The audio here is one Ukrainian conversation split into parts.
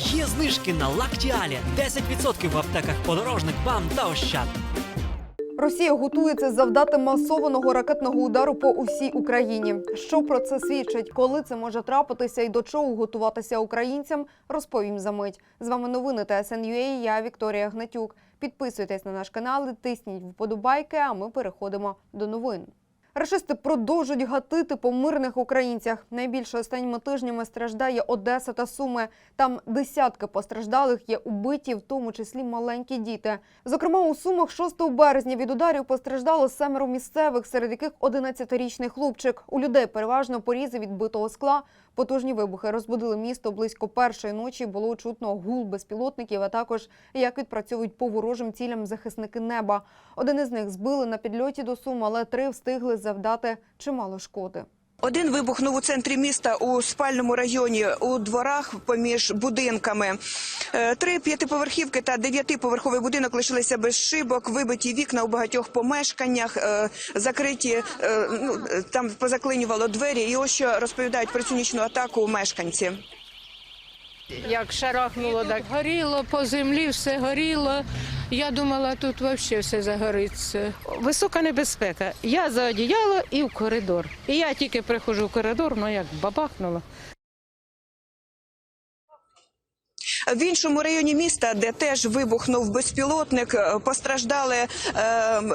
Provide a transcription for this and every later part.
Є знижки на Лактіалі 10% в аптеках подорожник, бам та ощад. Росія готується завдати масованого ракетного удару по усій Україні. Що про це свідчить, коли це може трапитися і до чого готуватися українцям, розповім за мить. З вами новини ТСНЮА, Я Вікторія Гнатюк. Підписуйтесь на наш канал, тисніть вподобайки. А ми переходимо до новин. Рашисти продовжують гатити по мирних українцях. Найбільше останніми тижнями страждає Одеса та Суми. Там десятки постраждалих є убиті, в тому числі маленькі діти. Зокрема, у Сумах 6 березня від ударів постраждало семеро місцевих, серед яких 11-річний хлопчик. У людей переважно порізи від битого скла. Потужні вибухи розбудили місто близько першої ночі. Було чутно гул безпілотників, а також як відпрацьовують по ворожим цілям захисники неба. Один із них збили на підльоті до Сум, але три встигли завдати чимало шкоди. Один вибухнув у центрі міста у спальному районі у дворах поміж будинками. Е, Три п'ятиповерхівки та дев'ятиповерховий будинок лишилися без шибок, вибиті вікна у багатьох помешканнях, е, закриті е, ну, там позаклинювало двері. І ось що розповідають про цю нічну атаку мешканці. Як шарахнуло, так горіло по землі, все горіло. Я думала, тут взагалі все загориться. Висока небезпека. Я за одіяло і в коридор. І я тільки приходжу в коридор, ну як бабахнуло. В іншому районі міста, де теж вибухнув безпілотник, е, постраждали е,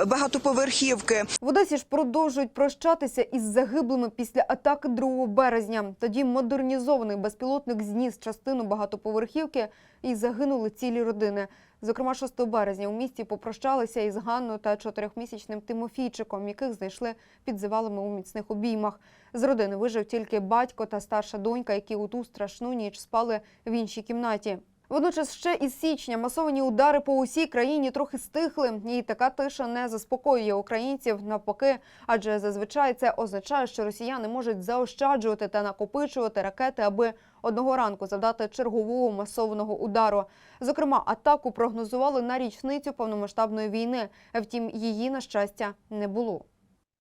багатоповерхівки. В Одесі ж продовжують прощатися із загиблими після атаки 2 березня. Тоді модернізований безпілотник зніс частину багатоповерхівки і загинули цілі родини. Зокрема, 6 березня у місті попрощалися із Ганною та чотирьохмісячним Тимофійчиком, яких знайшли під завалами у міцних обіймах. З родини вижив тільки батько та старша донька, які у ту страшну ніч спали в іншій кімнаті. Водночас ще із січня масовані удари по усій країні трохи стихли, і така тиша не заспокоює українців навпаки, адже зазвичай це означає, що росіяни можуть заощаджувати та накопичувати ракети, аби одного ранку завдати чергового масованого удару. Зокрема, атаку прогнозували на річницю повномасштабної війни. Втім, її на щастя не було.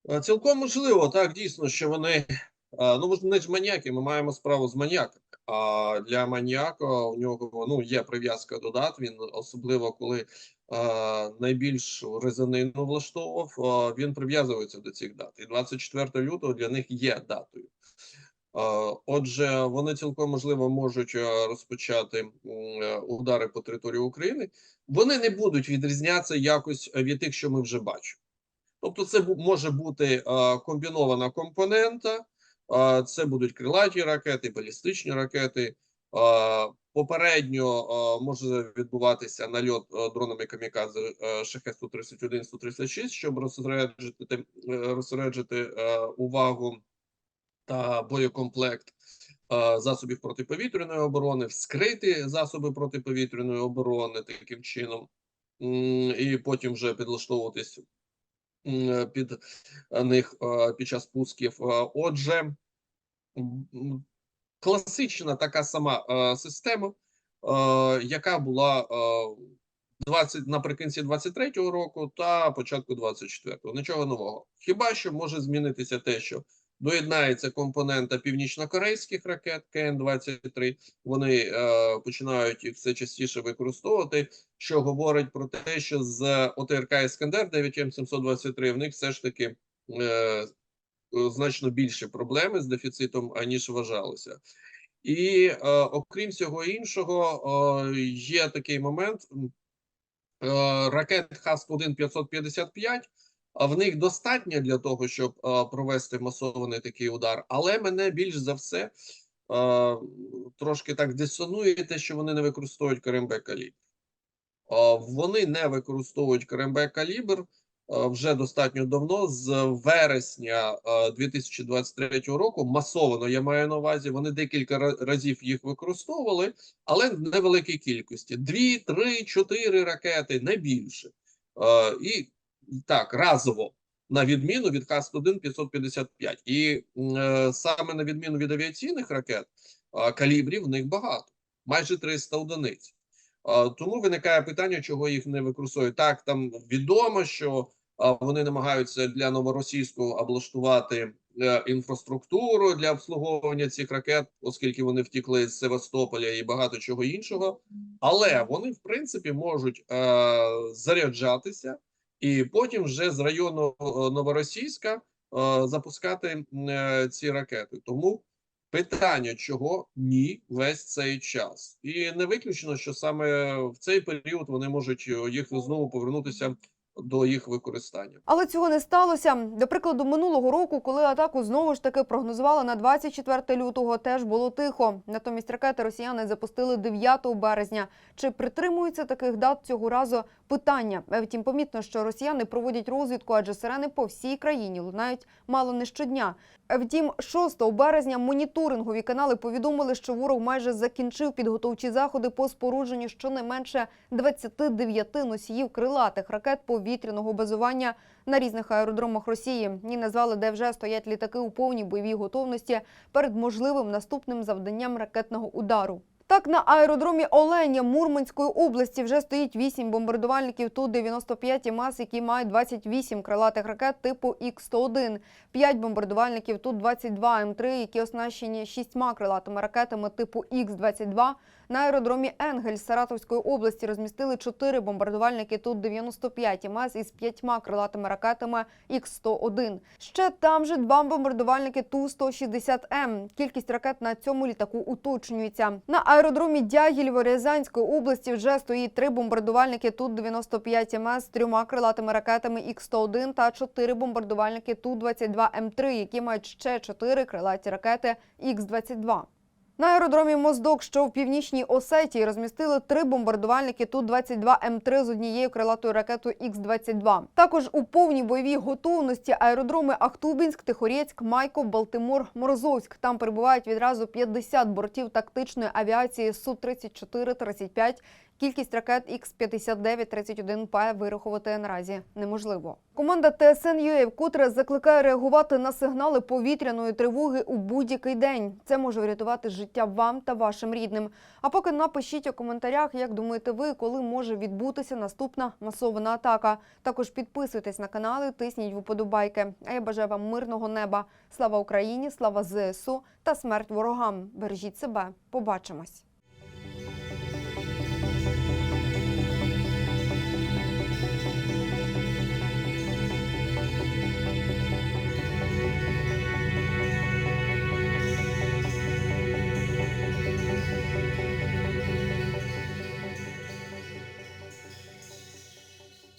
Е, Цілком можливо, так дійсно, що вони е, ну не ж маніяки, ми маємо справу з маніяками. А для маніяка у нього ну є прив'язка до дат. Він особливо коли е, найбільш резанину влаштовував, е, він прив'язується до цих дат. І 24 лютого для них є датою. Е, Отже, вони цілком можливо можуть розпочати удари по території України. Вони не будуть відрізнятися якось від тих, що ми вже бачимо. Тобто, це може бути е, комбінована компонента, це будуть крилаті ракети, балістичні ракети. Попередньо може відбуватися нальот дронами камікадзе е, шахет 131 136 щоб розсереджити, е, розсереджити е, увагу та боєкомплект засобів протиповітряної оборони, вскрити засоби протиповітряної оборони таким чином, і потім вже підлаштовуватись під них е, під час пусків. Е, Отже, класична така сама е, система, яка була е, 20, наприкінці 23-го року та початку 24-го. Нічого нового. Хіба що може змінитися те, що доєднається компонента північно-корейських ракет КН-23, вони е, починають їх все частіше використовувати, що говорить про те, що з ОТРК Іскандер 9М723 в них все ж таки е, значно більше проблеми з дефіцитом, аніж вважалося. І е, окрім всього іншого, е, є такий момент. Е, ракет ХАСК-1 555, а в них достатньо для того, щоб провести масований такий удар. Але мене більш за все трошки так дисонує те, що вони не використовують КРМБ калібр. Вони не використовують КРМБ калібр вже достатньо давно, з вересня е, 2023 року. Масово я маю на увазі. Вони декілька разів їх використовували, але в невеликій кількості: дві, три, чотири ракети, не більше. І так, разово, на відміну від Х-1 555. І е, саме на відміну від авіаційних ракет, е, калібрів в них багато, майже 300 одиниць. Е, Тому виникає питання, чого їх не використовують. Так, там відомо, що а, вони намагаються для новоросійського облаштувати е, інфраструктуру для обслуговування цих ракет, оскільки вони втікли з Севастополя і багато чого іншого. Але вони, в принципі, можуть е, заряджатися і потім вже з району е, Новоросійська е, запускати е, ці ракети. Тому питання, чого ні, весь цей час, і не виключено, що саме в цей період вони можуть їх знову повернутися до їх використання. Але цього не сталося. До прикладу, минулого року, коли атаку знову ж таки прогнозували на 24 лютого, теж було тихо. Натомість ракети росіяни запустили 9 березня. Чи притримуються таких дат цього разу? Питання. Втім, помітно, що росіяни проводять розвідку, адже сирени по всій країні лунають мало не щодня. Втім, 6 березня моніторингові канали повідомили, що ворог майже закінчив підготовчі заходи по спорудженню щонайменше 29 носіїв крилатих ракет повітряного базування на різних аеродромах Росії. І назвали, де вже стоять літаки у повній бойовій готовності перед можливим наступним завданням ракетного удару. Так, на аеродромі Оленя Мурманської області вже стоїть 8 бомбардувальників Ту-95 МАС, які мають 28 крилатих ракет типу Х-101, 5 бомбардувальників Ту-22 М3, які оснащені шістьма крилатими ракетами типу Х-22. На аеродромі Енгель Саратовської області розмістили 4 бомбардувальники Ту-95 МС із п'ятьма крилатими ракетами Х-101. Ще там же два бомбардувальники Ту-160М. Кількість ракет на цьому літаку уточнюється. На аеродромі Дягілєво Рязанської області вже стоїть три бомбардувальники Ту-95 МС з трьома крилатими ракетами Х-101 та чотири бомбардувальники Ту-22М3, які мають ще чотири крилаті ракети Х-22. На аеродромі Моздок, що в північній Осетії, розмістили три бомбардувальники Ту-22М3 з однією крилатою ракетою Х-22. Також у повній бойовій готовності аеродроми Ахтубінськ, Тихорецьк, Майков, Балтимор, Морозовськ. Там перебувають відразу 50 бортів тактичної авіації Су-34-35. Кількість ракет Х-59-31П вирахувати наразі неможливо. Команда ТСН вкотре закликає реагувати на сигнали повітряної тривоги у будь-який день. Це може врятувати життя вам та вашим рідним. А поки напишіть у коментарях, як думаєте ви, коли може відбутися наступна масована атака. Також підписуйтесь на канал і тисніть вподобайки. А я бажаю вам мирного неба. Слава Україні, слава ЗСУ та смерть ворогам. Бережіть себе. Побачимось.